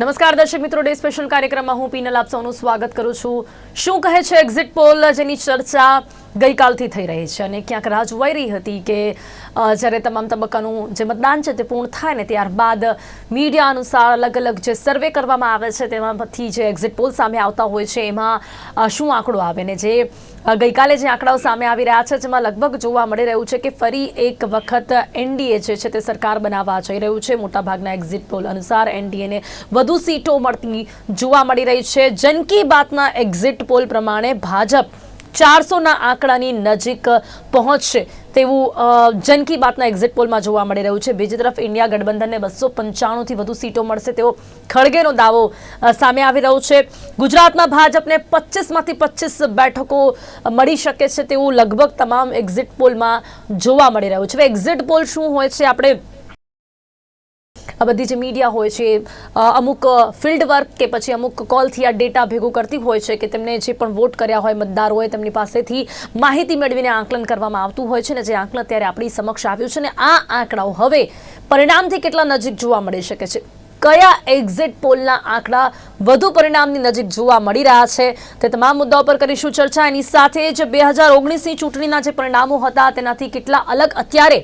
નમસ્કાર, દર્શક મિત્રો, ડે સ્પેશિયલ કાર્યક્રમમાં હું પીનલ આપ સૌનું સ્વાગત કરું છું. શું કહે છે એક્ઝિટ પોલ જેની ચર્ચા ગઈકાલથી થઈ રહી છે અને ક્યાંક રાહ જોવાઈ રહી હતી કે જ્યારે તમામ તબક્કાનું જે મતદાન છે તે પૂર્ણ થાય ને ત્યારબાદ મીડિયા અનુસાર અલગ અલગ જે સર્વે કરવામાં આવે છે તેમાંથી જે એક્ઝિટ પોલ સામે આવતા હોય છે, એમાં શું આંકડો આવે ને જે ગઈકાલે જે આંકડાઓ સામે આવી રહ્યા છે, જેમાં લગભગ જોવા મળી રહ્યું છે કે ફરી એક વખત એનડીએ જે છે તે સરકાર બનાવવા જઈ રહ્યું છે. મોટાભાગના એક્ઝિટ પોલ અનુસાર એનડીએને વધુ સીટો મળતી જોવા મળી રહી છે. જન કી બાતના એક્ઝિટ પોલ પ્રમાણે ભાજપ ચારસોના આંકડાની નજીક પહોંચશે તેવું જન કી બાતના એક્ઝિટ પોલમાં જોવા મળી રહ્યું છે. બીજી તરફ ઇન્ડિયા ગઠબંધનને બસો પંચાણુંથી વધુ સીટો મળશે તેવો ખડગેનો દાવો સામે આવી રહ્યો છે. ગુજરાતમાં ભાજપને પચીસમાંથી પચીસ બેઠકો મળી શકે છે તેવું લગભગ તમામ એક્ઝિટ પોલમાં જોવા મળી રહ્યું છે. એક્ઝિટ પોલ શું હોય છે, આપણે બધી જે મીડિયા હોય છે અમુક ફિલ્ડ વર્ક કે પછી અમુક કોલથી આ ડેટા ભેગું કરતી હોય છે કે તેમને જે પણ વોટ કર્યા હોય મતદારો હોય તેમની પાસેથી માહિતી મેળવીને આંકલન કરવામાં આવતું હોય છે ને જે આંકલન અત્યારે આપણી સમક્ષ આવ્યું છે ને આ આંકડાઓ હવે પરિણામથી કેટલા નજીક જોવા મળી શકે છે? કયા એક્ઝિટ પોલના આંકડા વધુ પરિણામની નજીક જોવા મળી રહ્યા છે? તે તમામ મુદ્દાઓ પર કરીશું ચર્ચા. એની સાથે જ બે હજાર ઓગણીસની ચૂંટણીના જે પરિણામો હતા તેનાથી કેટલા અલગ? અત્યારે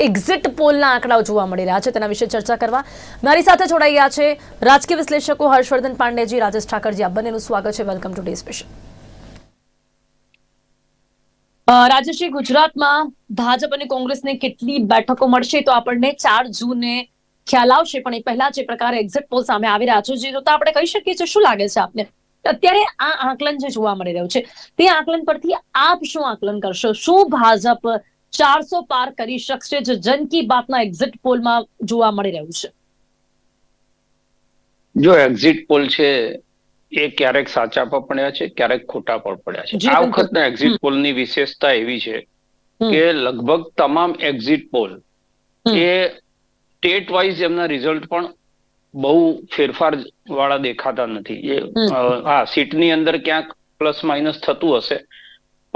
એક્ઝિટ પોલના આંકડાઓ જોવા મળી રહ્યા છે. તેના વિશે ચર્ચા કરવા મારી સાથે જોડાઈ ગયા છે રાજકીય વિશ્લેષકો હર્ષવર્ધન પાંડેજી, રાજેશ ઠાકરજી. આ બંનેનું સ્વાગત છે. વેલકમ ટુ ડે સ્પેશિયલ રાજેશજી ગુજરાતમાં ભાજપ અને કોંગ્રેસને કેટલી બેઠકો મળશે તો આપણને ચાર જૂને ખ્યાલ આવશે. પણ એ પહેલા જે પ્રકારે એક્ઝિટ પોલ સામે આવી રહ્યા છે, જે જોતા આપણે કહી શકીએ છીએ શું લાગે છે આપને? અત્યારે આ આંકલન જે જોવા મળી રહ્યું છે, તે આંકલન પરથી આપ શું આંકલન કરશો? શું ભાજપ ચારસો પાર કરી શકશે જે જન કી બાતના એક્ઝિટ પોલમાં જોવા મળી રહ્યું છે. જો એક્ઝિટ પોલ છે એ ક્યારેક સાચા પણ પડ્યા છે ક્યારેક ખોટા પણ પડ્યા છે. આ વખતના એક્ઝિટ પોલની વિશેષતા એવી છે કે લગભગ તમામ એક્ઝિટ પોલ. એ સ્ટેટ વાઇઝ એમના રિઝલ્ટ પણ બહુ ફેરફાર વાળા દેખાતા નથી. એ હા સીટની અંદર ક્યાંક પ્લસ માઇનસ થતું હશે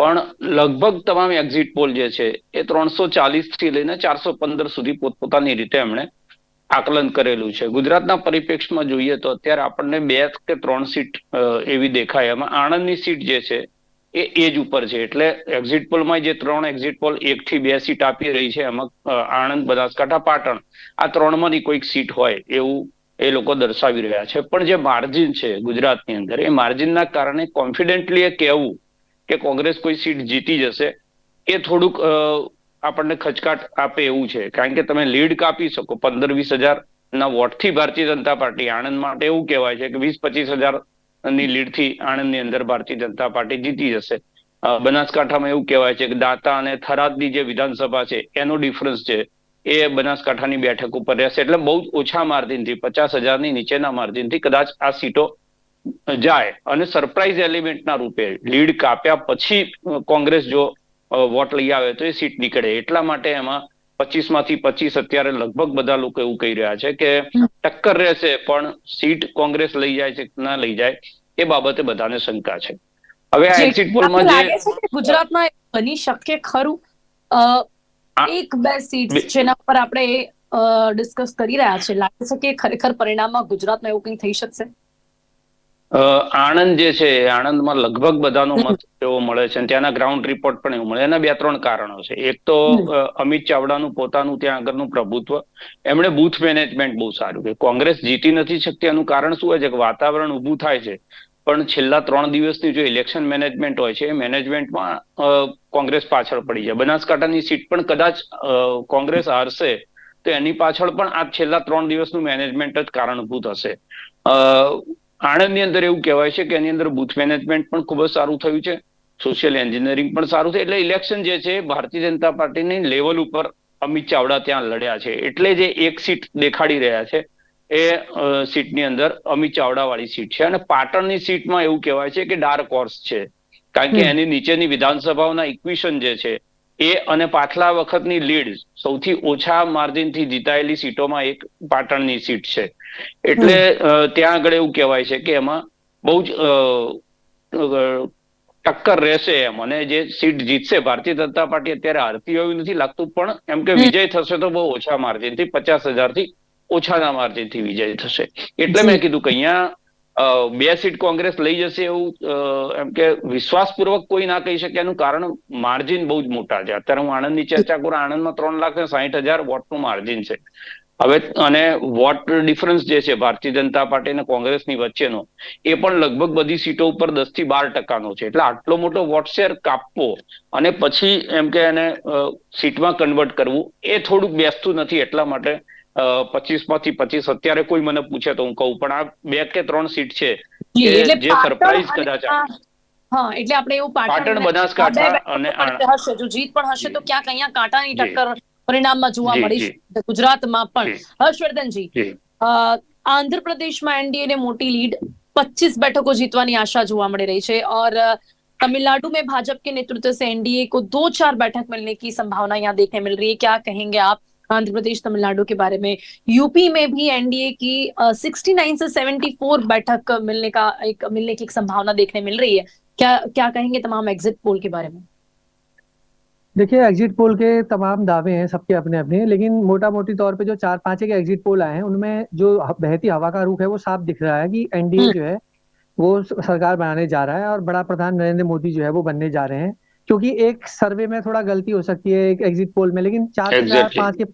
પણ લગભગ તમામ એક્ઝિટ પોલ જે છે, એ ત્રણસો ચાલીસથી લઈને ચારસો પંદર સુધી પોતપોતાની રીતે એમણે આકલન કરેલું છે. ગુજરાતના પરિપ્રેક્ષમાં જોઈએ તો અત્યારે આપણને બે કે ત્રણ સીટ એવી દેખાય. એમાં આણંદની સીટ જે છે, એ એજ ઉપર છે. એટલે એક્ઝિટ પોલમાં જે ત્રણ એક્ઝિટ પોલ એક થી બે સીટ આપી રહી છે, એમાં આણંદ, બનાસકાંઠા, પાટણ, આ ત્રણમાંની કોઈક સીટ હોય એવું એ લોકો દર્શાવી રહ્યા છે. પણ જે માર્જિન છે ગુજરાતની અંદર, એ માર્જિનના કારણે કોન્ફિડન્ટલી એ કહેવું કે કોંગ્રેસ કોઈ સીટ જીતી જશે, એ થોડુંક આપણને ખચકાટ આપે એવું છે. કારણ કે તમે લીડ કાપી શકો. પંદર વીસ હજાર ના વોટથી ભારતીય જનતા પાર્ટી, આણંદ માટે એવું કહેવાય છે કે વીસ પચીસ હજારની લીડથી આણંદની અંદર ભારતીય જનતા પાર્ટી જીતી જશે. બનાસકાંઠામાં એવું કહેવાય છે કે દાતા અને થરાદની જે વિધાનસભા છે, એનો ડિફરન્સ છે. એ બનાસકાંઠાની બેઠક ઉપર રહેશે. એટલે બહુ ઓછા માર્જિનથી, પચાસ હજારની નીચેના માર્જિનથી કદાચ આ સીટો જાય અને સરપ્રાઇઝ એલિમેન્ટના રૂપે લીડ કાપ્યા પછી કોંગ્રેસ જો વોટ લઈ આવે તો એ સીટ નીકળે. એટલા માટે એમાં પચીસમાંથી પચીસ અત્યારે લગભગ બધા લોકો એવું કહી રહ્યા છે કે ટક્કર રહેશે પણ સીટ કોંગ્રેસ લઈ જાય છે ના લઈ જાય એ બાબતે બધાને શંકા છે. હવે આ જે એક્ઝિટ પોલમાં જે ગુજરાતમાં બની શકે ખરું? એક બે સીટ જેના પર આપણે ડિસ્કસ કરી રહ્યા છે. લાગે છે કે ખરેખર પરિણામમાં ગુજરાતમાં એવું કંઈ થઈ શકશે? આણંદ જે છે આણંદમાં લગભગ બધાનો મત એવો મળે છે ત્યાંના ગ્રાઉન્ડ રિપોર્ટ પણ એવું મળે એના બે ત્રણ કારણો છે. એક તો અમિત ચાવડાનું પોતાનું ત્યાં આગળનું પ્રભુત્વ. એમણે બૂથ મેનેજમેન્ટ બહુ સારું કે કોંગ્રેસ જીતી નથી શકતી એનું કારણ શું હોય છે કે વાતાવરણ ઊભું થાય છે. પણ છેલ્લા ત્રણ દિવસની જો ઇલેક્શન મેનેજમેન્ટ હોય છે એ મેનેજમેન્ટમાં કોંગ્રેસ પાછળ પડી જાય બનાસકાંઠાની સીટ પણ કદાચ કોંગ્રેસ હારશે તો એની પાછળ પણ આ છેલ્લા ત્રણ દિવસનું મેનેજમેન્ટ જ કારણભૂત હશે. અ, આણંદની અંદર એવું કહેવાય છે કે એની અંદર બુથ મેનેજમેન્ટ પણ ખૂબ જ સારું થયું છે. સોશિયલ એન્જિનિયરિંગ પણ સારું છે. એટલે ઇલેક્શન જે છે ભારતીય જનતા પાર્ટીની લેવલ ઉપર અમિત ચાવડા ત્યાં લડ્યા છે. એટલે જે એક સીટ દેખાડી રહ્યા છે એ સીટની અંદર અમિત ચાવડા વાળી સીટ છે. અને પાટણની સીટમાં એવું કહેવાય છે કે ડાર્ક હોર્સ છે. કારણ કે એની નીચેની વિધાનસભાઓના ઇક્વિશન જે છે એ અને પાછલા વખતની લીડ સૌથી ઓછા માર્જિનથી જીતાયેલી સીટોમાં એક પાટણની સીટ છે. એટલે ત્યાં આગળ એવું કહેવાય છે કે એમાં બહુ જ ટક્કર રહેશે એમ. અને જે સીટ જીતશે ભારતીય જનતા પાર્ટી અત્યારે હારતી એવું નથી લાગતું પણ એમ કે વિજય થશે તો બહુ ઓછા માર્જિનથી પચાસ હજારથી ઓછાના માર્જિનથી વિજય થશે. એટલે મેં કીધું કે અહીંયા બે સીટ કોંગ્રેસ લઈ જશે એવું એમ કે વિશ્વાસપૂર્વક કોઈ ના કહી શકે એનું કારણ માર્જિન બહુ જ મોટા છે. અત્યારે હું આણંદની ચર્ચા કરું, આણંદમાં ત્રણ લાખ ને સાહીઠ હજાર વોટનું માર્જિન છે. હવે અને વોટ ડિફરન્સ જે છે, ભારતીય જનતા પાર્ટી અને કોંગ્રેસની વચ્ચેનો, એ પણ લગભગ બધી સીટો ઉપર દસથી બાર ટકાનો છે. એટલે આટલો મોટો વોટ શેર કાપવો અને પછી એમ કે એને સીટમાં કન્વર્ટ કરવું, એ થોડુંક બેસતું નથી એટલા માટે પચીસ માંથી પચીસ અત્યારે કોઈ મને પૂછે તો હું કહું પણ આ બે કે ત્રણ સીટ છે જી, કે એટલે જે પાટણ surprise અને કદાચ આ- હા એટલે આપણે એવું પાટણ, અને બનાસકાંઠા આ બે બેઠકો અને પણ હશે જો જીત પણ હશે તો ક્યાંક અહીંયા કાંટાની જી. ટક્કર પરિણામમાં જોવા જી, મળી જી. શકે ગુજરાતમાં પણ જી. હર્ષવર્ધનજી જી. અ, આંધ્રપ્રદેશમાં एनडीए ने मोटी लीड 25 बैठकों जीतवानी आशा જોવા મળી રહી છે और अ, तमिलनाडु में भाजपा के नेतृत्व से एनडीए को दो चार बैठक मिलने की संभावना यहाँ देखने मिल रही है क्या कहेंगे आप आंध्र प्रदेश तमिलनाडु के बारे में। यूपी में भी एनडीए की सिक्सटी नाइन से सेवेंटी फोर बैठक मिलने का एक मिलने की एक संभावना देखने मिल रही है। क्या क्या कहेंगे तमाम एग्जिट पोल के बारे में? देखिए एग्जिट पोल के तमाम दावे हैं सबके अपने अपने लेकिन मोटा मोटी तौर पे जो चार पाँच एक एग्जिट पोल आए हैं उनमें जो बहती हवा का रुख है वो साफ़ दिख रहा है कि एनडीए हम्म। जो है वो सरकार बनाने जा रहा है और बड़ा प्रधान नरेंद्र मोदी जो है वो बनने जा रहे हैं। क्योंकि एक सर्वे में थोड़ा गलती हो सकती है एक एग्जिट पोल में लेकिन चार से चार पाँच के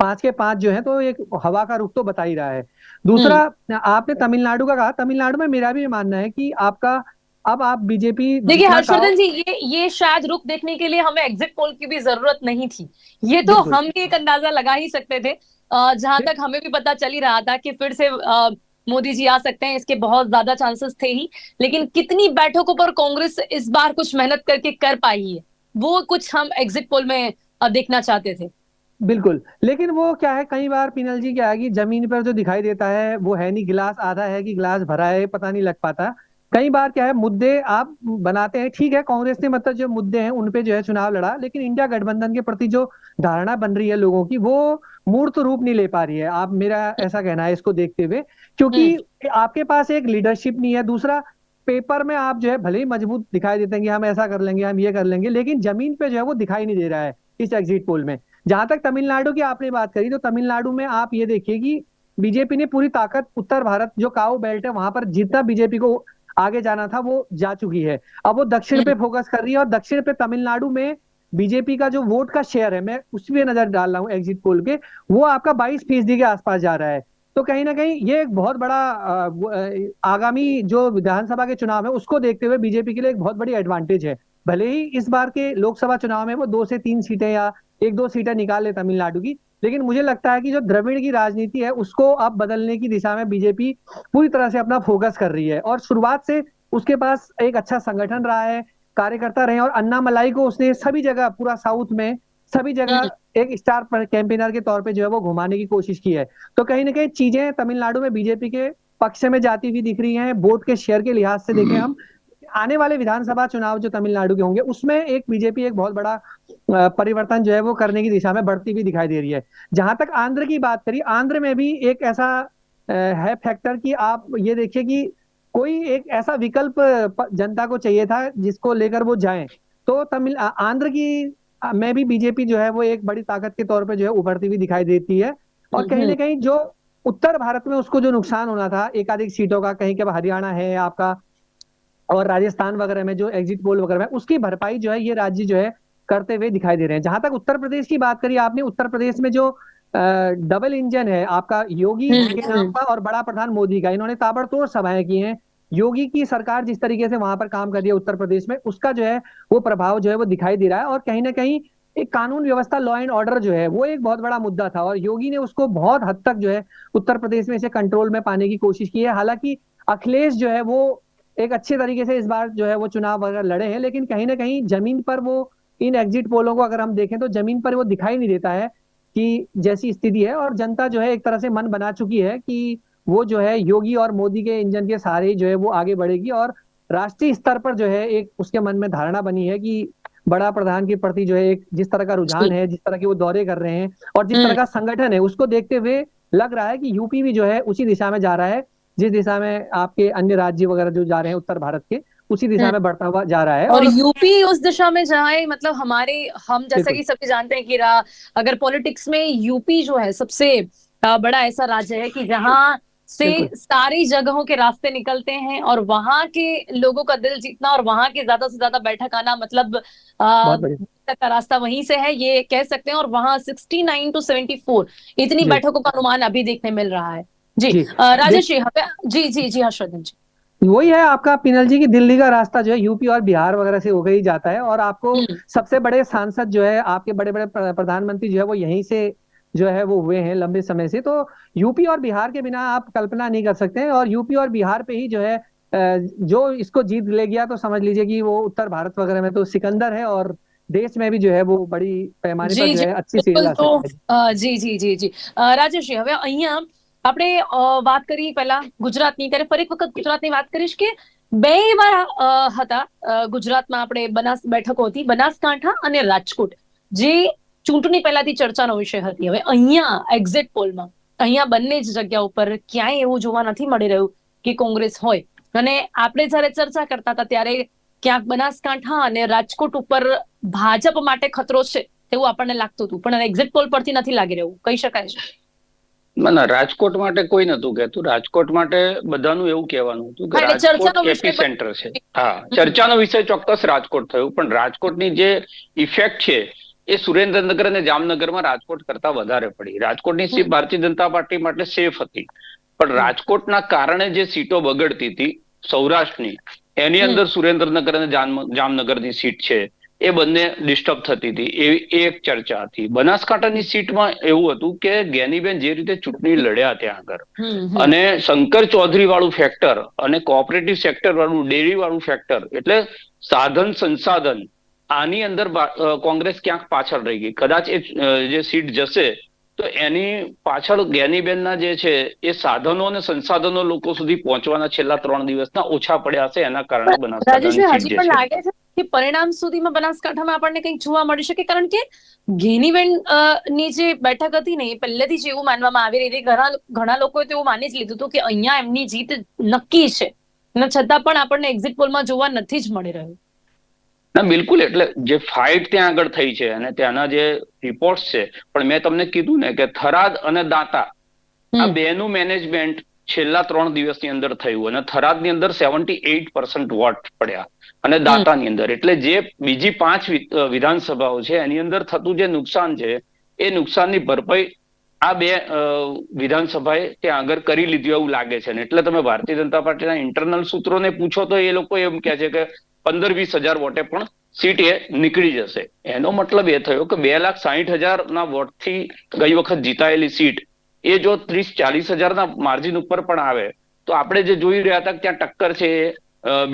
पाँच के पाँच जो है तो एक हवा का रुख तो बता ही रहा है। दूसरा आपने तमिलनाडु का कहा तमिलनाडु में मेरा भी ये मानना है कि आपका अब आप बीजेपी देखिए हर्षवर्धन जी ये ये शायद रुख देखने के लिए हमें एग्जिट पोल की भी ज़रूरत नहीं थी। ये तो हम भी एक अंदाज़ा लगा ही सकते थे। जहाँ तक हमें भी पता चल ही रहा था कि फिर से मोदी जी आ सकते हैं इसके बहुत ज़्यादा चांसेस थे ही। लेकिन कितनी बैठकों पर कांग्रेस इस बार कुछ मेहनत करके कर पाई है वो कुछ हम एग्जिट पोल में देखना चाहते थे। बिल्कुल। लेकिन वो क्या है कई बार पिनल जी क्या है कि ज़मीन पर जो दिखाई देता है वो है नहीं गिलास आधा है कि गिलास भरा है पता नहीं लग पाता। कई बार क्या है मुद्दे आप बनाते हैं ठीक है कांग्रेस ने मतलब जो मुद्दे हैं उन पे जो है चुनाव लड़ा लेकिन इंडिया गठबंधन के प्रति जो धारणा बन रही है लोगों की वो मूर्त रूप नहीं ले पा रही है। आप मेरा ऐसा कहना है इसको देखते हुए क्योंकि आपके पास एक लीडरशिप नहीं है। दूसरा पेपर में आप जो है भले ही मज़बूत दिखाई देते हैं कि हम ऐसा कर लेंगे हम ये कर लेंगे लेकिन ज़मीन पे जो है वो दिखाई नहीं दे रहा है इस एग्जिट पोल में। जहाँ तक तमिलनाडु की आपने बात करी तो तमिलनाडु में आप ये देखिए कि बीजेपी ने पूरी ताकत उत्तर भारत जो काउ बेल्ट है वहाँ पर जितना बीजेपी को आगे जाना था वो जा चुकी है। अब वो दक्षिण पे फोकस कर रही है और दक्षिण पे तमिलनाडु में बीजेपी का जो वोट का शेयर है मैं उस पर नज़र डाल रहा हूँ एग्जिट पोल के वो आपका बाईस फ़ीसदी के आसपास जा रहा है। तो कहीं ना कहीं ये एक बहुत बड़ा आगामी जो विधानसभा के चुनाव है उसको देखते हुए बीजेपी के लिए एक बहुत बड़ी एडवांटेज है। भले ही इस बार के लोकसभा चुनाव में वो दो से तीन सीटें या एक दो सीटें निकाल ले तमिलनाडु की। लेकिन मुझे लगता है कि जो द्रविड़ की राजनीति है उसको अब बदलने की दिशा में बीजेपी पूरी तरह से अपना फोकस कर रही है। और शुरुआत से उसके पास एक अच्छा संगठन रहा है कार्यकर्ता रहे और अन्ना मलाई को उसने सभी जगह पूरा साउथ में सभी जगह एक स्टार कैंपेनर के तौर पे जो है वो घुमाने की कोशिश की है। तो कहीं ना कहीं चीज़ें तमिलनाडु में बीजेपी के पक्ष में जाती हुई दिख रही हैं वोट के शेयर के लिहाज से देखें हम। आने वाले विधानसभा चुनाव जो तमिलनाडु के होंगे उसमें एक बीजेपी एक बहुत बड़ा परिवर्तन जो है वो करने की दिशा में बढ़ती हुई दिखाई दे रही है। जहाँ तक आंध्र की बात करी आंध्र में भी एक ऐसा है फैक्टर कि आप ये देखिए कि कोई एक ऐसा विकल्प जनता को चाहिए था जिसको लेकर वो जाए। तो तमिल आंध्र की में भी बीजेपी जो है वो एक बड़ी ताकत के तौर पे जो है उभरती हुई दिखाई देती है। और कहीं ना कहीं जो उत्तर भारत में उसको जो नुकसान होना था एकाधिक सीटों का कहीं के हरियाणा है आपका और राजस्थान वगैरह में जो एग्जिट पोल वगैरह में उसकी भरपाई जो है ये राज्य जो है करते हुए दिखाई दे रहे हैं। जहाँ तक उत्तर प्रदेश की बात करी आपने उत्तर प्रदेश में जो डबल इंजन है आपका योगी हम्म, के नाम का और बड़ा प्रधान मोदी का इन्होंने ताबड़तोड़ सभाएँ की हैं। योगी की सरकार जिस तरीके से वहाँ पर काम कर रही है उत्तर प्रदेश में उसका जो है वो प्रभाव जो है वो दिखाई दे रहा है। और कहीं ना कहीं एक कानून व्यवस्था लॉ एंड ऑर्डर जो है वो एक बहुत बड़ा मुद्दा था और योगी ने उसको बहुत हद तक जो है उत्तर प्रदेश में इसे कंट्रोल में पाने की कोशिश की है। हालाँकि अखिलेश जो है वो एक अच्छे तरीके से इस बार जो है वो चुनाव वगैरह लड़े हैं लेकिन कहीं ना कहीं ज़मीन पर वो इन एग्जिट पोलों को अगर हम देखें तो ज़मीन पर वो दिखाई नहीं देता है कि जैसी स्थिति है और जनता जो है एक तरह से मन बना चुकी है कि वो जो है योगी और मोदी के इंजन के सहारे जो है वो आगे बढ़ेगी और राष्ट्रीय स्तर पर जो है एक उसके मन में धारणा बनी है कि बड़ा प्रधान के प्रति जो है एक जिस तरह का रुझान है जिस तरह के वो दौरे कर रहे हैं और जिस तरह का संगठन है उसको देखते हुए लग रहा है कि यूपी भी जो है उसी दिशा में जा रहा है। जिस दिशा में आपके अन्य राज्य वगैरह जो जा रहे हैं उत्तर भारत के उसी दिशा में बढ़ता हुआ जा रहा है। और यूपी उस दिशा में जाए मतलब हमारे हम जैसा। कि सभी जानते हैं कि रा- अगर पॉलिटिक्स में यूपी जो है सबसे बड़ा ऐसा राज्य है कि जहाँ से सारी जगहों के रास्ते निकलते हैं और वहाँ के लोगों का दिल जीतना और वहाँ के ज़्यादा से ज़्यादा बैठक आना मतलब बढ़िया। तक का रास्ता वहीं से है ये कह सकते हैं। और वहाँ 69 टू 74 इतनी बैठकों का अनुमान अभी देखने मिल रहा है। जी जी। अ, राजेश जी हमें जी जी जी हर्षवर्धन जी वही है आपका पिनल जी की दिल्ली का रास्ता जो है यूपी और बिहार वगैरह से होकर ही जाता है और आपको हम्म। सबसे बड़े सांसद जो है आपके बड़े बड़े प्र- प्रधानमंत्री जो है वो यहीं से जो है वो हुए हैं लंबे समय से तो यूपी और बिहार के बिना आप कल्पना नहीं कर सकते हैं और यूपी और बिहार पे ही जो है अ, जो इसको जीत ले गया तो समझ लीजिए कि वो उत्तर भारत वगैरह में तो सिकंदर है और देश में भी जो है वो बड़ी पैमाने जी, पर जो जी, है अच्छी सीट બિલકુલ ला તો सकता है અ, જી જી જી જી અ, રાજેશજી હવે અહીંયા આપણે વાત કરી પહેલા ગુજરાતની. ત્યારે ફરી વખત ગુજરાતની વાત કરીશ કે બે એવા હતા ગુજરાતમાં આપણે બનાસ બેઠકો હતી. બનાસકાંઠા અને રાજકોટ. જે ચૂંટણી પહેલાથી ચર્ચાનો વિષય હતી. હવે અહીંયા એક્ઝિટ પોલમાં અહીંયા બંને જ જગ્યા ઉપર ક્યાંય એવું જોવા નથી મળી રહ્યું કે કોંગ્રેસ હોય. અને આપણે જ્યારે ચર્ચા કરતા હતા ત્યારે ક્યાંક બનાસકાંઠા અને રાજકોટ ઉપર ભાજપ માટે ખતરો છે તેવું આપણને લાગતું હતું. પણ એક્ઝિટ પોલ પરથી નથી લાગી રહ્યું. કહી શકાય છે. ના રાજકોટ માટે કોઈ નતું કહેતું. રાજકોટ માટે બધાનું એવું કહેવાનું હતું કે રાજકોટ એપી સેન્ટર છે. હા ચર્ચાનો વિષય ચોક્કસ રાજકોટ થયું પણ રાજકોટની જે ઇફેક્ટ છે એ સુરેન્દ્રનગર અને જામનગરમાં રાજકોટ કરતા વધારે પડી. રાજકોટની સીટ ભારતીય જનતા પાર્ટી માટે સેફ હતી. પણ રાજકોટના કારણે જે સીટો બગડતી હતી સૌરાષ્ટ્રની એની અંદર સુરેન્દ્રનગર અને જામ- જામનગરની સીટ છે. એ બંને ડિસ્ટર્બ થતી હતી. એ એક ચર્ચા હતી. બનાસકાંઠાની સીટમાં એવું હતું કે ગેનીબેન જે રીતે ચૂંટણી લડ્યા ત્યાં આગળ. અને શંકર ચૌધરી વાળું ફેક્ટર અને કોઓપરેટિવ સેક્ટર વાળું ડેરી વાળું ફેક્ટર એટલે સાધન સંસાધન આની અંદર કોંગ્રેસ ક્યાંક પાછળ રહી ગઈ. કદાચ એ જે સીટ જશે તો એની પાછળ જ્ઞાનીબેનના જે છે એ સાધનો અને સંસાધનો લોકો સુધી પહોંચવાના છેલ્લા ત્રણ દિવસના ઓછા પડ્યા હશે એના કારણે કે પરિણામ સુધીમાં બનાસકાંઠામાં આપણને કંઈક જોવા મળી શકે? કારણ કે ઘેનીબેનની જે બેઠક હતી ને એ પહેલેથી જ એવું માનવામાં આવી રહી હતી. ઘણા ઘણા લોકોએ તો એવું માની જ લીધું હતું કે અહીંયા એમની જીત નક્કી છે. અને છતાં પણ આપણને એક્ઝિટ પોલમાં જોવા નથી જ મળી રહ્યું. ના બિલકુલ એટલે જે ફાઇટ ત્યાં આગળ થઈ છે અને ત્યાંના જે રિપોર્ટ છે પણ મેં તમને કીધું ને કે થરાદ અને દાંતા આ. બેનું મેનેજમેન્ટ છેલ્લા ત્રણ દિવસની અંદર થયું અને થરાદની અંદર સેવન્ટી એઇટ પર્સન્ટ વોટ પડ્યા અને દાંતાની અંદર. એટલે જે બીજી પાંચ વિધાનસભાઓ છે એની અંદર થતું જે નુકસાન છે એ નુકસાનની ભરપાઈ આ બે વિધાનસભાએ ત્યાં આગળ કરી લીધું એવું લાગે છે. એટલે તમે ભારતીય જનતા પાર્ટીના ઇન્ટરનલ સૂત્રોને પૂછો તો એ લોકો એમ કહે છે કે પંદર વીસ હજાર વોટે પણ સીટ એ નીકળી જશે. એનો મતલબ એ થયો કે બે લાખ સાહીઠ હજાર ના વોટથી ગઈ વખત જીતાયેલી સીટ એ જો ત્રીસ ચાલીસ હજારના માર્જિન ઉપર પણ આવે તો આપણે જે જોઈ રહ્યા હતા ત્યાં ટક્કર છે એ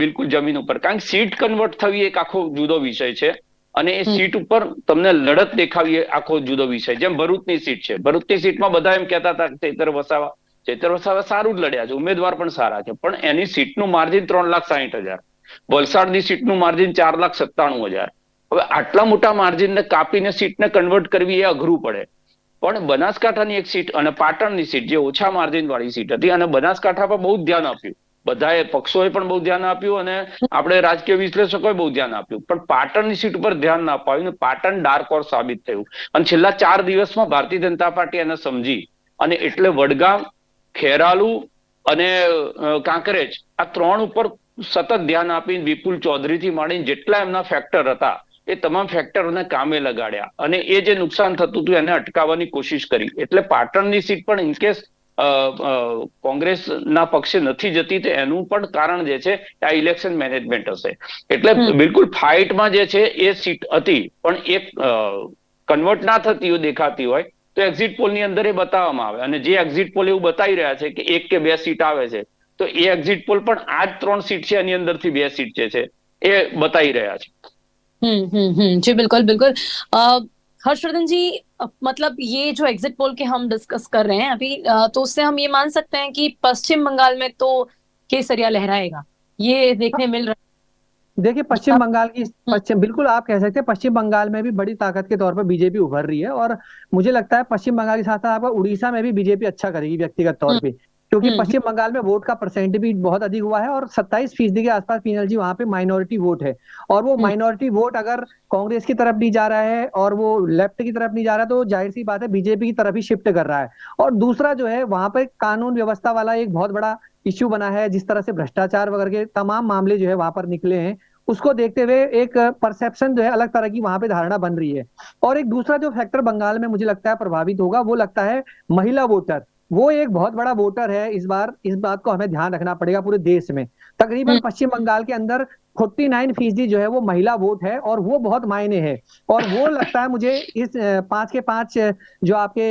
બિલકુલ જમીન ઉપર. કારણ કે સીટ કન્વર્ટ થવી એક આખો જુદો વિષય છે અને એ સીટ ઉપર તમને લડત દેખાવી આખો જુદો વિષય. જેમ ભરૂચની સીટ છે. ભરૂચની સીટમાં બધા એમ કહેતા હતા ચેતર વસાવા. ચેતર વસાવા સારું જ લડ્યા છે. ઉમેદવાર પણ સારા છે. પણ એની સીટનું માર્જિન ત્રણ લાખ સાહીઠ હજાર. વલસાડની સીટનું માર્જિન ચાર લાખ સત્તાણું હજાર. હવે આટલા મોટા માર્જિનને કાપીને સીટને કન્વર્ટ કરવી એ અઘરું પડે. પણ બનાસકાંઠાની એક સીટ અને પાટણની સીટ જે ઓછા માર્જિન વાળી સીટ હતી અને બનાસકાંઠા પર બહુ ધ્યાન આપ્યું. બધાએ પક્ષોએ પણ બહુ ધ્યાન આપ્યું અને આપણે રાજકીય વિશ્લેષકોએ બહુ ધ્યાન આપ્યું. પણ પાટણની સીટ ઉપર ધ્યાન ના અપાયું પાટણ ડાર્ક હોર્સ સાબિત થયું. અને છેલ્લા ચાર દિવસમાં ભારતીય જનતા પાર્ટી એને સમજી અને એટલે વડગામ, ખેરાલુ અને કાંકરેજ આ ત્રણ ઉપર સતત ધ્યાન આપીને વિપુલ ચૌધરીથી માંડીને જેટલા એમના ફેક્ટર હતા એ તમામ ફેક્ટરોને કામે લગાડ્યા. અને એ જે નુકસાન થતું હતું એને અટકાવવાની કોશિશ કરી. એટલે પાટણની સીટ પણ ઇનકેસ કોંગ્રેસના પક્ષે નથી જતી તો એનું પણ કારણ જે છે આ ઇલેક્શન મેનેજમેન્ટ હશે. એટલે. બિલકુલ ફાઇટમાં જે છે એ સીટ હતી પણ એક કન્વર્ટ ના થતી હોય દેખાતી હોય તો એક્ઝિટ પોલની અંદર એ બતાવવામાં આવે. અને જે એક્ઝિટ પોલ એવું બતાવી રહ્યા છે કે એક કે બે સીટ આવે છે તો એ એક્ઝિટ પોલ પણ આ જ ત્રણ સીટ છે એની અંદરથી બે સીટ જે છે એ બતાવી રહ્યા છે हम्म हम्म हम्म जी बिल्कुल बिल्कुल अ, हर्षवर्धन जी अ, मतलब ये जो एग्जिट पोल के हम डिस्कस कर रहे हैं अभी अ, तो उससे हम ये मान सकते हैं कि पश्चिम बंगाल में तो केसरिया लहराएगा ये देखने मिल रहा देखिए पश्चिम बंगाल की पश्चिम बिल्कुल आप कह सकते हैं पश्चिम बंगाल में भी बड़ी ताकत के तौर पर बीजेपी उभर रही है और मुझे लगता है पश्चिम बंगाल के साथ साथ आपका उड़ीसा में भी बीजेपी अच्छा करेगी व्यक्तिगत तौर पे क्योंकि हम्म। पश्चिम बंगाल में वोट का परसेंट भी बहुत अधिक हुआ है और 27 फ़ीसदी के आसपास पीनल जी वहाँ पे माइनॉरिटी वोट है और वो हम्म। माइनॉरिटी वोट अगर कांग्रेस की तरफ़ नहीं जा रहा है और वो लेफ़्ट की तरफ़ नहीं जा रहा तो ज़ाहिर सी बात है बीजेपी की तरफ़ ही शिफ्ट कर रहा है और दूसरा जो है वहाँ पर कानून व्यवस्था वाला एक बहुत बड़ा इश्यू बना है जिस तरह से भ्रष्टाचार वगैरह के तमाम मामले जो है वहाँ पर निकले हैं उसको देखते हुए एक परसेप्शन जो है अलग तरह की वहाँ पे धारणा बन रही है और एक दूसरा जो फैक्टर बंगाल में मुझे लगता है प्रभावित होगा वो लगता है महिला वोटर वो एक बहुत बड़ा वोटर है इस बार इस बात को हमें ध्यान रखना पड़ेगा पूरे देश में तकरीबन हम्म। पश्चिम बंगाल के अंदर 49 फ़ीसदी जो है वो महिला वोट है और वो बहुत मायने है और वो लगता है मुझे इस पाँच के पाँच जो आपके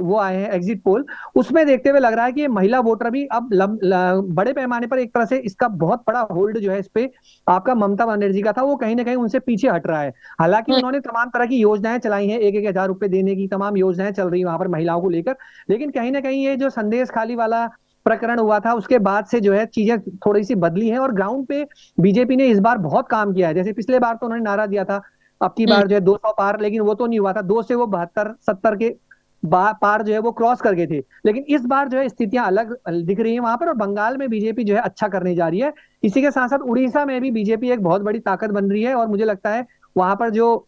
वो आए हैं एग्जिट पोल उसमें देखते हुए लग रहा है कि महिला वोटर भी अब लब, ल, बड़े पैमाने पर एक तरह से इसका बहुत बड़ा होल्ड जो है इस पे आपका ममता बनर्जी का था वो कहीं ना कहीं उनसे पीछे हट रहा है हालाँकि हम्म। उन्होंने तमाम तरह की योजनाएँ चलाई है एक एक हज़ार रुपए देने की तमाम योजनाएँ चल रही है वहाँ पर महिलाओं को लेकर लेकिन कहीं ना कहीं ये जो संदेश खाली वाला प्रकरण हुआ था उसके बाद से जो है चीज़ें थोड़ी सी बदली हैं और ग्राउंड पे बीजेपी ने इस बार बहुत काम किया है। जैसे पिछले बार तो उन्होंने नारा दिया था अब की बार जो है 200 पार लेकिन वो तो नहीं हुआ था। दो से वो बहत्तर सत्तर के पार जो है वो क्रॉस कर गए थे। लेकिन इस बार जो है स्थितियाँ अलग दिख रही है वहाँ पर और बंगाल में बीजेपी जो है अच्छा करने जा रही है। इसी के साथ साथ उड़ीसा में भी बीजेपी एक बहुत बड़ी ताकत बन रही है और मुझे लगता है वहाँ पर जो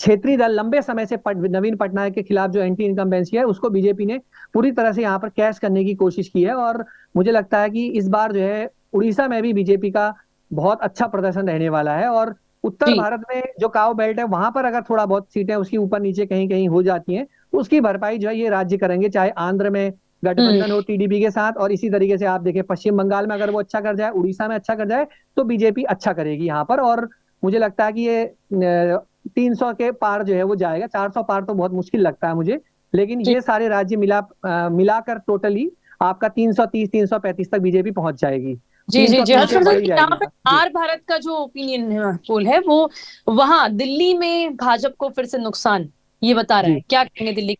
क्षेत्रीय दल लंबे समय से पट, नवीन पटनायक के खिलाफ जो एंटी इनकम्बेंसी है उसको बीजेपी ने पूरी तरह से यहाँ पर कैश करने की कोशिश की है और मुझे लगता है कि इस बार जो है उड़ीसा में भी बीजेपी का बहुत अच्छा प्रदर्शन रहने वाला है और उत्तर भारत में जो काव बेल्ट है वहाँ पर अगर थोड़ा बहुत सीटें उसकी ऊपर नीचे कहीं कहीं हो जाती हैं तो उसकी भरपाई जो है ये राज्य करेंगे चाहे आंध्र में गठबंधन हो टीडीपी के साथ और इसी तरीके से आप देखें पश्चिम बंगाल में अगर वो अच्छा कर जाए उड़ीसा में अच्छा कर जाए तो बीजेपी अच्छा करेगी यहाँ पर और मुझे लगता है कि ये तीन सौ के पार जो है वो जाएगा। चार सौ पार तो बहुत मुश्किल लगता है मुझे लेकिन ये सारे राज्य मिला अ, मिलाकर टोटली आपका तीन सौ तीस तीन सौ पैंतीस तक बीजेपी पहुँच जाएगी। जी जी जी। यहाँ पे आर भारत का जो ओपिनियन पोल है वो वहाँ दिल्ली में भाजपा को फिर से नुकसान ये बता रहे है। क्या कहेंगे दिल्ली?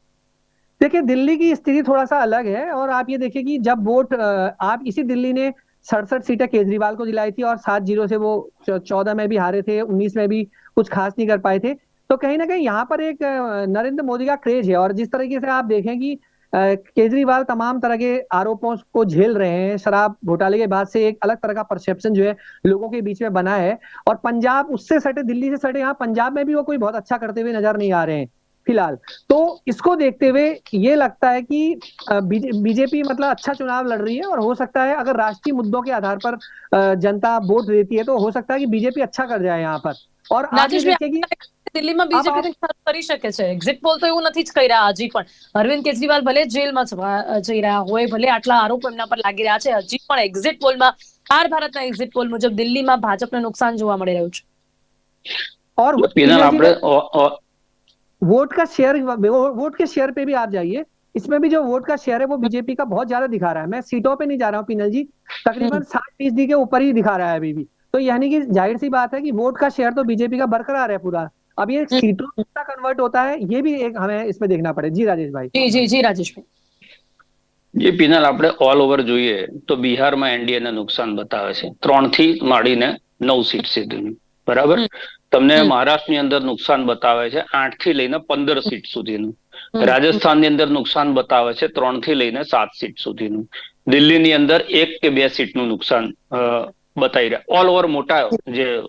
देखिए दिल्ली की स्थिति थोड़ा सा अलग है और आप ये देखिए कि जब वोट आप इसी दिल्ली ने सड़सठ सीटें केजरीवाल को दिलाई थी और सात ज़ीरो से वो चौदह में भी हारे थे उन्नीस में भी कुछ खास नहीं कर पाए थे। तो कहीं ना कहीं यहाँ पर एक नरेंद्र मोदी का क्रेज है और जिस तरीके से आप देखें कि केजरीवाल तमाम तरह के आरोपों को झेल रहे हैं, शराब घोटाले के बाद से एक अलग तरह का परसेप्शन जो है लोगों के बीच में बना है। और पंजाब उससे सटे, दिल्ली से सटे, यहाँ पंजाब में भी वो कोई बहुत अच्छा करते हुए नज़र नहीं आ रहे हैं। फिलहाल तो इसको देखते हुए ये लगता है कि अ, बीजे- बीजेपी मतलब अच्छा चुनाव लड़ रही है और हो सकता है अगर राष्ट्रीय मुद्दों के आधार पर अ, जनता वोट देती है तो हो सकता है कि बीजेपी अच्छा कर जाए यहाँ पर और आप ये રાજેશ देखिए कि દિલ્હીમાં બીજેપી કરી શકે છે એક્ઝિટ પોલ તો એવું નથી જ કરી રહ્યા હજી પણ અરવિંદ કેજરીવાલ ભલે જેલમાં જવા- જઈ રહ્યા હોય ભલે આટલા આરોપ એમના પર લાગી રહ્યા છે હજી પણ એક્ઝિટ પોલમાં આર ભારતના એક્ઝિટ પોલ મુજબ દિલ્હીમાં ભાજપને નુકસાન જોવા મળી રહ્યું છે और પેનલ पीनल जी આપણે ने અ- અ- वोट का शेयर वोट के शेयर पे भी आप जाइए इसमें भी जो वोट का शेयर है वो बीजेपी का बहुत ज्यादा दिखा रहा है मैं सीटों पे नहीं जा रहा हूँ पीनल जी तकरीबन साठ फीसदी के ऊपर ही दिखा रहा है अभी भी तो यानी कि जाहिर सी बात है कि वोट का शेयर तो बीजेपी का बरकरार है पूरा अब ये हम्म। सीटों में कितना कन्वर्ट होता है ये भी एक हमें इसमें देखना पड़े जी राजेश भाई જી જી જી રાજેશભાઈ જે પિનલ આપણે ઓલ ઓવર જોઈએ તો બિહારમાં એનડીએ ને નુકસાન બતાવે છે ત્રણ થી માંડીને નવ સીટ સુધીનું બરાબર? તમને મહારાષ્ટ્ર મહારાષ્ટ્રની અંદર નુકસાન બતાવે છે આઠથી લઈને પંદર સીટ સુધીનું. રાજસ્થાન રાજસ્થાનની અંદર નુકસાન બતાવે છે ત્રણથી લઈને સાત સીટ સુધીનું. દિલ્હીની અંદર એક કે બે સીટનું નુકસાન અ, બતાવી રહ્યા. ઓલ ઓવર મોટા જે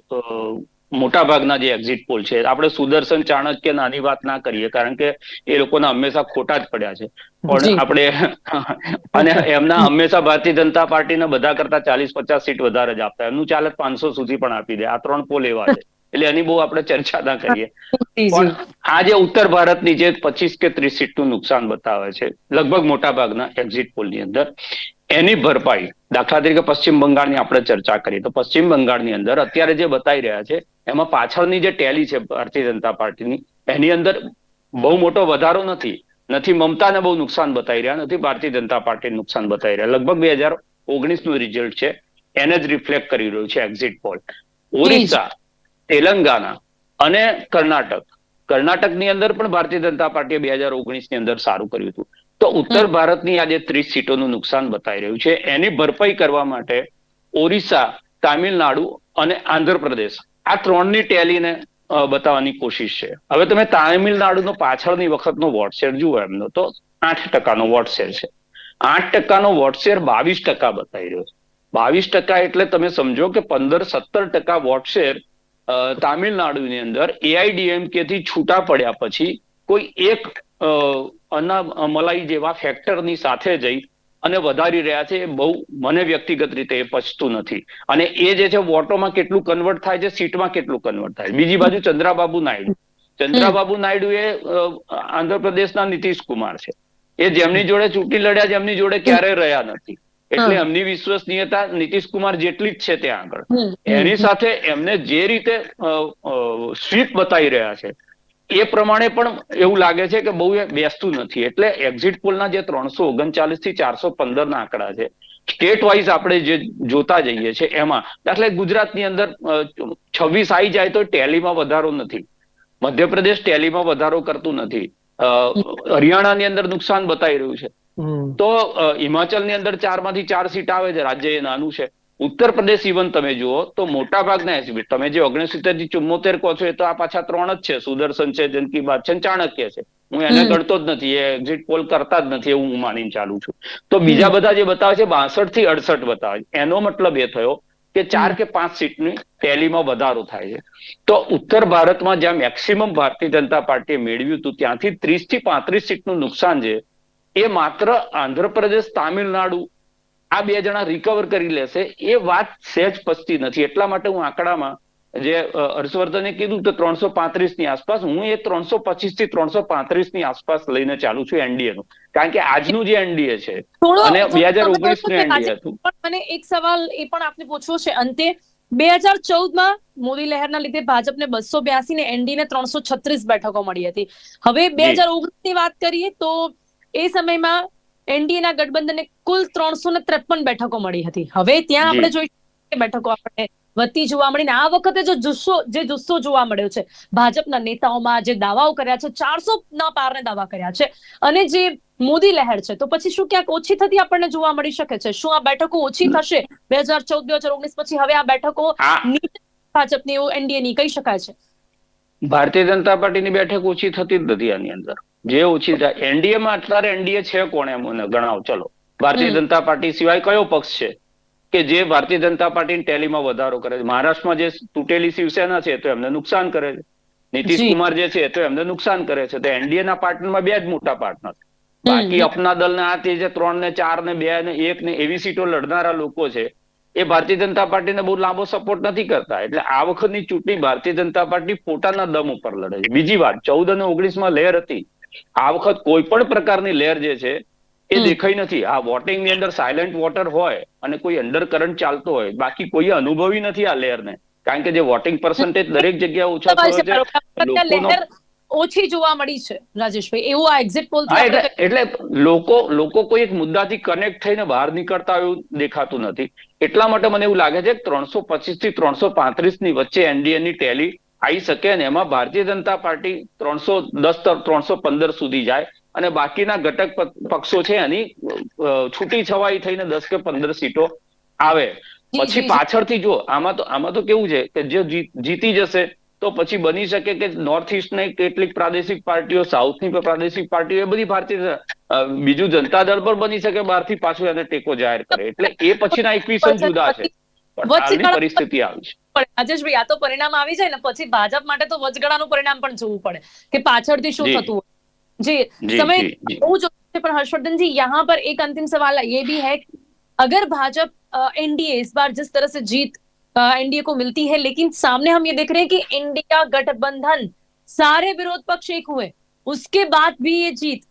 મોટા ભાગના જે એક્ઝિટ પોલ છે આપણે સુદર્શન ચાણક્ય નાની વાત ના કરીએ કારણ કે એ લોકોના હંમેશા ખોટા જ પડ્યા છે. પણ આપણે અને એમના હંમેશા ભારતીય જનતા પાર્ટીના બધા કરતા ચાલીસ પચાસ સીટ વધારે જ આપતા. એમનું ચાલે પાંચસો સુધી પણ આપી દે. આ ત્રણ પોલ એવા છે. એટલે એની બહુ આપણે ચર્ચા ના કરીએ. પણ આ જે ઉત્તર ભારતની જે પચીસ કે ત્રીસ સીટનું નુકસાન બતાવે છે લગભગ મોટા ભાગના એક્ઝિટ પોલની અંદર. એની ભરપાઈ દાખલા તરીકે પશ્ચિમ બંગાળની આપણે ચર્ચા કરીએ તો પશ્ચિમ બંગાળની અંદર અત્યારે જે બતાવી રહ્યા છે એમાં પાછળની જે ટેલી છે ભારતીય જનતા પાર્ટીની એની અંદર બહુ મોટો વધારો નથી. નથી મમતાને બહુ નુકસાન બતાવી રહ્યા નથી ભારતીય જનતા પાર્ટીને નુકસાન બતાવી રહ્યા. લગભગ બે હજાર ઓગણીસનું રિઝલ્ટ છે એને જ રિફ્લેક્ટ કરી રહ્યું છે એક્ઝિટ પોલ ઓરિસ્સા તેલંગાના અને કર્ણાટક. કર્ણાટકની અંદર પણ ભારતીય જનતા પાર્ટીએ બે હજાર ઓગણીસની અંદર સારું કર્યું હતું. તો ઉત્તર ભારતની આજે ત્રીસ સીટોનું નુકસાન બતાવી રહ્યું છે. એની ભરપાઈ કરવા માટે ઓરિસ્સા તામિલનાડુ અને આંધ્રપ્રદેશ આ ત્રણની ટેલીને બતાવવાની કોશિશ છે. હવે તમે તામિલનાડુનો પાછળની વખતનો વોટ શેર જુઓ એમનો તો આઠ ટકાનો વોટ શેર છે. આઠ ટકાનો વોટ શેર બાવીસ ટકા બતાવી રહ્યો છે. બાવીસ ટકા એટલે તમે સમજો કે પંદર સત્તર ટકા વોટ શેર તામિલનાડુની અંદર એઆઈડીએમકે થી છૂટા પડ્યા પછી કોઈ એક અ, અના મલાઈ જેવા ફેક્ટરની સાથે જઈ અને વધારી રહ્યા છે બહુ મને વ્યક્તિગત રીતે પચતું નથી. અને એ જે છે વોટોમાં કેટલું કન્વર્ટ થાય છે સીટમાં કેટલું કન્વર્ટ થાય બીજી બાજુ ચંદ્રાબાબુ નાયડુ. ચંદ્રાબાબુ નાયડુ એ આંધ્રપ્રદેશના નીતિશ કુમાર છે. એ જેમની જોડે ચૂંટણી લડ્યા છે એમની જોડે ક્યારેય રહ્યા નથી. એટલે એમની વિશ્વસનીયતા નીતિશ કુમાર જેટલી જ છે ત્યાં આગળ. એની સાથે એમને જે રીતે સ્વીપ બતાવી રહ્યા છે એ પ્રમાણે પણ એવું લાગે છે કે બહુ એ બેસતું નથી. એટલે એક્ઝિટ પોલના જે ત્રણસો ઓગણચાલીસથી ચારસો પંદર ના આંકડા છે સ્ટેટ વાઇઝ આપણે જે જોતા જઈએ છે એમાં દાખલા ગુજરાતની અંદર છવ્વીસ આવી જાય તો ટેલીમાં વધારો નથી. મધ્યપ્રદેશ ટેલીમાં વધારો કરતું નથી. હરિયાણાની અંદર નુકસાન બતાવી રહ્યું છે. તો હિમાચલની અંદર ચારમાંથી ચાર સીટ આવે છે રાજ્ય એ નાનું છે. ઉત્તર પ્રદેશ ઇવન તમે જુઓ તો મોટા ભાગના એસબી તમે જે ઓગણસિત્તેરથી ચુમ્મોતેર કહો છો એ તો આ પાછા ત્રણ જ છે. સુદર્શન છે જનકી બાદ છે ચાણક્ય છે. હું એને ગણતો જ નથી એ એક્ઝિટ પોલ કરતા જ નથી એવું હું માનીને ચાલુ છું. તો બીજા બધા જે બતાવે છે બાસઠથી અડસઠ બતાવે છે. એનો મતલબ એ થયો કે ચાર કે પાંચ સીટની ટેલીમાં વધારો થાય છે. તો ઉત્તર ભારતમાં જ્યાં મેક્સિમમ ભારતીય જનતા પાર્ટીએ મેળવ્યું હતું ત્યાંથી ત્રીસથી પાંત્રીસ સીટનું નુકસાન છે. એ માત્ર આંધ્રપ્રદેશ તામિલનાડુ આ બે જણા રિકવર કરી લેશે. એ વાત સહેજ પચતી નથી. એટલા માટે હું આંકડામાં જે હર્ષવર્ધને કીધું તો ત્રણસો પાંત્રીસની આસપાસ હું એ ત્રણસો પચીસથી ત્રણસો પાંત્રીસની આસપાસ લઈને ચાલુ છું એનડીએ નું કારણ કે આજનું જે એનડીએ છે અને બે 2019 ઓગણીસનું એનડીએ હતું. મને એક સવાલ એ પણ આપને પૂછવો છે. અંતે બે હજાર ચૌદમાં મોદી લહેરના લીધે ભાજપને બસો બ્યાસી ને એનડી ને ત્રણસો છત્રીસ બેઠકો મળી હતી. હવે બે હજારની વાત કરીએ તો એ સમયમાં એનડીએ ના ગઠબંધનને કુલ ત્રણસો ને ત્રેપન બેઠકો મળી હતી. હવે ત્યાં આપણે જોઈ બેઠકો આપણને વધતી જોવા મળી ને આ વખતે જો જુસ્સો જે જુસ્સો જોવા મળ્યો છે ભાજપના નેતાઓમાં જે દાવાઓ કર્યા છે ચારસો ના પારને દાવા કર્યા છે અને જે મોદી લહેર છે તો પછી શું ક્યાંક ઓછી થતી આપણને જોવા મળી શકે છે? શું આ બેઠકો ઓછી થશે? બે હજાર ચૌદ બે હજાર ઓગણીસ પછી હવે આ બેઠકો ભાજપની એનડીએ ની કહી શકાય છે. ભારતીય જનતા પાર્ટીની બેઠક ઓછી થતી જ નથી આની અંદર. જે ઓછી થાય એનડીએ માં અત્યારે એનડીએ છે કોણ એમ ગણાવ ચલો. ભારતીય જનતા પાર્ટી સિવાય કયો પક્ષ છે? કે જે ભારતીય જનતા પાર્ટીની ટેલીમાં વધારો કરે છે. મહારાષ્ટ્રમાં જે તૂટેલી શિવસેના છે તો એમને નુકસાન કરે છે. નીતિશ કુમાર જે છે તો એમને નુકસાન કરે છે. તો એનડીએ ના પાર્ટનરમાં બે જ મોટા પાર્ટનર બાકી અપના દળ ને આ તે જે ત્રણ ને ચાર ને બે ને એક ને એવી સીટો લડનારા લોકો છે એ ભારતીય જનતા પાર્ટીને બહુ લાંબો સપોર્ટ નથી કરતા. એટલે આ વખતની ચૂંટણી ભારતીય જનતા પાર્ટી પોતાના દમ ઉપર લડે છે. બીજી વાત ચૌદ અને ઓગણીસમાં લહેર હતી. આ વખત કોઈ પણ પ્રકારની લહેર જે છે એ દેખાઈ નથી. આ વોટિંગની અંદર સાયલેન્ટ વોટર હોય અને કોઈ અંડર કરંટ ચાલતો હોય બાકી કોઈ અનુભવી નથી આ લહેરને કારણ કે જે વોટિંગ પર્સન્ટેજ દરેક જગ્યાએ ઓછા થયો છે ઓછી જોવા મળી છે રાજેશભાઈ. એવું આ એક્ઝિટ પોલ એટલે એટલે લોકો લોકો કોઈ એક મુદ્દાથી કનેક્ટ થઈને બહાર નીકળતા એવું દેખાતું નથી. એટલા માટે મને એવું લાગે છે કે ત્રણસો પચીસથી ત્રણસો પાંત્રીસની વચ્ચે એનડીએ ની ટેલી આવી શકે ને એમાં ભારતીય જનતા પાર્ટી ત્રણસો દસ ત્રણસો પંદર સુધી જાય અને બાકીના ઘટક પક્ષો છે એની છૂટી છવાઈ થઈને દસ કે પંદર સીટો આવે. પછી પાછળથી જો આમાં તો આમાં તો કેવું છે કે જે જીતી જશે તો પછી બની શકે કે નોર્થ ઇસ્ટની કેટલીક પ્રાદેશિક પાર્ટીઓ સાઉથની ની પ્રાદેશિક પાર્ટીઓ એ બધી ભારતીય બીજું જનતા દળ પણ બની શકે બહારથી પાછું એને ટેકો જાહેર કરે. એટલે એ પછીના ઇક્વેશન જુદા છે. પણ વચ્ચે હાલની પરિસ્થિતિ આવી છે પણ રાજેશભાઈ આ તો પરિણામ આવી જાય ને પછી ભાજપ માટે તો વચગાળાનું પરિણામ પણ જોવું પડે કે પાછળથી શું જી. થતું હોય જી જી समय જી જી वो जो है पर हर्षवर्धन जी यहाँ पर एक अंतिम सवाल ये भी है कि अगर भाजपा एनडीए इस बार जिस तरह से जीत एनडीए को मिलती है लेकिन सामने हम ये देख रहे हैं कि इंडिया गठबंधन सारे विरोध पक्ष एक हुए उसके बाद भी ये जीत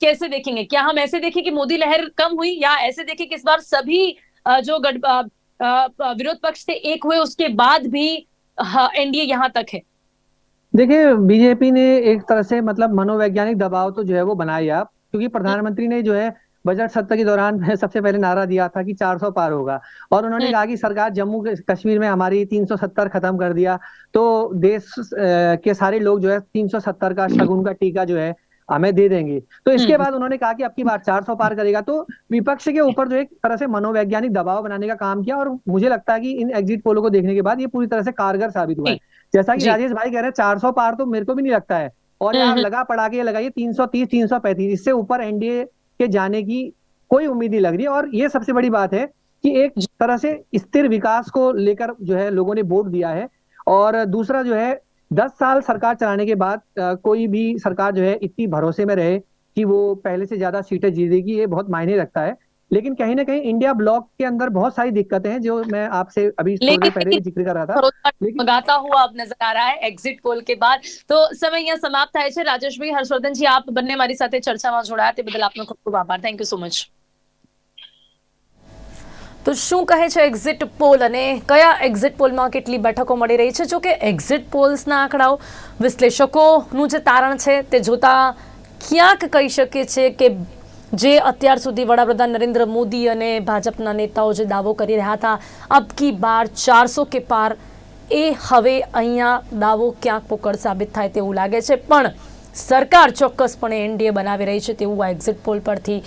कैसे देखेंगे क्या हम ऐसे देखें कि मोदी लहर कम हुई या ऐसे देखें कि इस बार सभी अ, जो गठ अ, अ, विरोध पक्ष से एक हुए उसके बाद भी एनडीए यहाँ तक है देखिए बीजेपी ने एक तरह से मतलब मनोवैज्ञानिक दबाव तो जो है वो बनाया क्योंकि प्रधानमंत्री ने जो है बजट सत्र के दौरान सबसे पहले नारा दिया था कि 400 पार होगा और उन्होंने हम्म। कहा कि सरकार जम्मू कश्मीर में हमारी 370 खत्म कर दिया तो देश के सारे लोग जो है 370 का शगुन का टीका जो है हमें दे देंगे। तो इसके हम्म। बाद उन्होंने कहा कि अब की बार 400 पार करेगा। तो विपक्ष के ऊपर जो एक तरह से मनोवैज्ञानिक दबाव बनाने का काम किया और मुझे लगता है कि इन एग्जिट पोलों को देखने के बाद ये पूरी तरह से कारगर साबित हुआ है। जैसा कि राजेश भाई कह रहे हैं 400 पार तो मेरे को भी नहीं लगता है। और यार हम्म। लगा पड़ा के लगाइए 330 335 इससे ऊपर एनडीए के जाने की कोई उम्मीद नहीं लग रही। है और ये सबसे बड़ी बात है कि एक तरह से स्थिर विकास को लेकर जो है लोगों ने वोट दिया है। और दूसरा जो है दस साल सरकार चलाने के बाद अ, कोई भी सरकार जो है इतनी भरोसे में रहे कि वो पहले से ज्यादा सीटें जीतेगी ये बहुत मायने रखता है लेकिन कहीं ना कहीं इंडिया ब्लॉक के अंदर बहुत सारी दिक्कतें हैं जो मैं आपसे अभी थोड़ी देर लेकिन- पहले भी जिक्र कर रहा था ભરોસા लेकिन મગાતા हुआ अब नजर आ रहा है એક્ઝિટ પોલ કે બાદ તો સમય અહીંયા સમાપ્ત થાય છે રાજેશભાઈ હર્ષવર્ધનજી આપ બંને મારી સાથે ચર્ચામાં જોડાયા તે બદલ આપનો ખૂબ ખૂબ આભાર થેન્ક યુ સો મચ તો શું કહે છે એક્ઝિટ પોલ અને કયા એક્ઝિટ પોલમાં કેટલી બેઠકો મળી રહી છે? જો કે એક્ઝિટ પોલ્સના આંકડાઓ વિશ્લેષકોનું જે તારણ છે તે જોતા ક્યાંક કહી શકીએ છે કે જે અત્યાર સુધી વડાપ્રધાન નરેન્દ્ર મોદી અને ભાજપના નેતાઓ જે દાવો કરી રહ્યા હતા, અબ કી બાર ચારસો કે પાર, એ હવે અહીંયા દાવો ક્યાંક પોકળ સાબિત થાય તેવું લાગે છે. પણ સરકાર ચોક્કસપણે એનડીએ બનાવી રહી છે તેવું આ એક્ઝિટ પોલ પરથી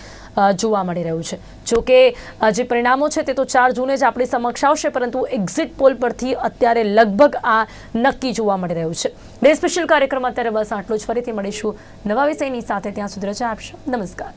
જોવા મળી રહ્યું છે. જો કે જે પરિણામો છે તે તો ચાર જૂને જ આપણી સમક્ષ આવશે, પરંતુ એક્ઝિટ પોલ પરથી અત્યારે લગભગ આ નક્કી જોવા મળી રહ્યું છે. બે સ્પેશિયલ કાર્યક્રમ અત્યારે બસ આટલું જ. ફરીથી મળીશું નવા વિષયની સાથે. ત્યાં સુધી રજા આપશો. નમસ્કાર.